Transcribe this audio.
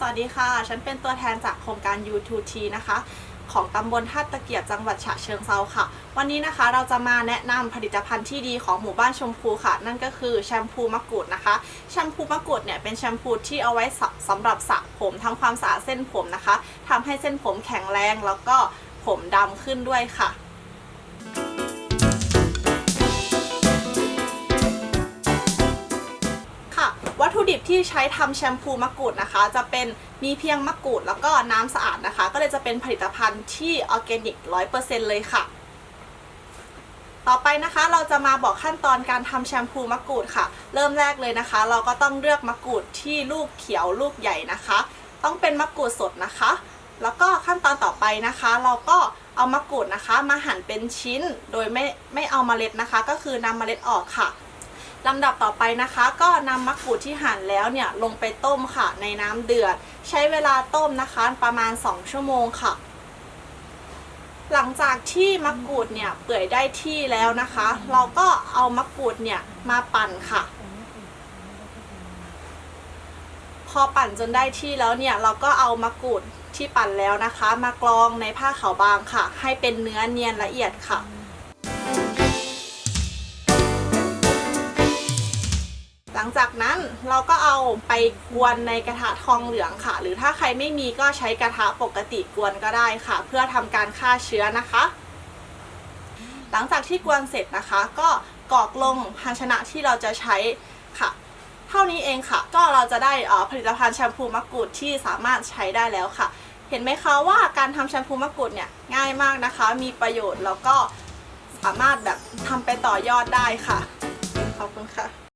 สวัสดีค่ะ ฉันเป็นตัวแทนจากโครงการ U2T นะคะ ของตำบลท่าตะเกียบจังหวัดฉะเชิงเซาค่ะ วันนี้นะคะเราจะมาแนะนำผลิตภัณฑ์ที่ดีของหมู่บ้านชมพูค่ะ นั่นก็คือแชมพูมะกรูดนะคะ แชมพูมะกรูดเนี่ยเป็นแชมพูที่เอาไว้สะสำหรับสระผมทำความสะอาดเส้นผมนะคะทำให้เส้นผมแข็งแรงแล้วก็ผมดำขึ้นด้วยค่ะ วัตถุดิบที่ใช้ทำแชมพูมะกรูดนะคะ จะเป็นมีเพียงมะกรูดแล้วก็น้ำสะอาดนะคะ ก็เลยจะเป็นผลิตภัณฑ์ที่ออร์แกนิกร้อยเปอร์เซ็นต์เลยค่ะ ต่อไปนะคะเราจะมาบอกขั้นตอนการทำแชมพูมะกรูดค่ะ เริ่มแรกเลยนะคะ เราก็ต้องเลือกมะกรูดที่ลูกเขียวลูกใหญ่นะคะ ต้องเป็นมะกรูดสดนะคะ แล้วก็ขั้นตอนต่อไปนะคะ เราก็เอามะกรูดนะคะ มาหั่นเป็นชิ้นโดยไม่ไม่เอาเมล็ดนะคะ ก็คือนำเมล็ดออกค่ะ ลำดับต่อไปนะคะ ก็นำมะกรูดที่หั่นแล้วเนี่ยลงไปต้มค่ะในน้ำเดือด ใช้เวลาต้มนะคะประมาณ 2 ชั่วโมงค่ะ หลังจากที่มะกรูดเนี่ยเปื่อยได้ที่แล้วนะคะ เราก็เอามะกรูดเนี่ยมาปั่นค่ะ พอปั่นจนได้ที่แล้วเนี่ยเราก็เอามะกรูดที่ปั่นแล้วนะคะ มากรองในผ้าขาวบางค่ะ ให้เป็นเนื้อเนียนละเอียดค่ะ หลังจากนั้นเราก็เอาไปกวนในกระทะทองเหลืองค่ะ หรือถ้าใครไม่มีก็ใช้กระทะปกติกวนก็ได้ค่ะ เพื่อทำการฆ่าเชื้อนะคะ หลังจากที่กวนเสร็จนะคะ ก็กรอกลงภาชนะที่เราจะใช้ค่ะ เท่านี้เองค่ะ ก็เราจะได้ผลิตภัณฑ์แชมพูมะกรูดที่สามารถใช้ได้แล้วค่ะ เห็นไหมคะว่าการทำแชมพูมะกรูดเนี่ยง่ายมากนะคะ มีประโยชน์แล้วก็สามารถแบบทำไปต่อยอดได้ค่ะ ขอบคุณค่ะ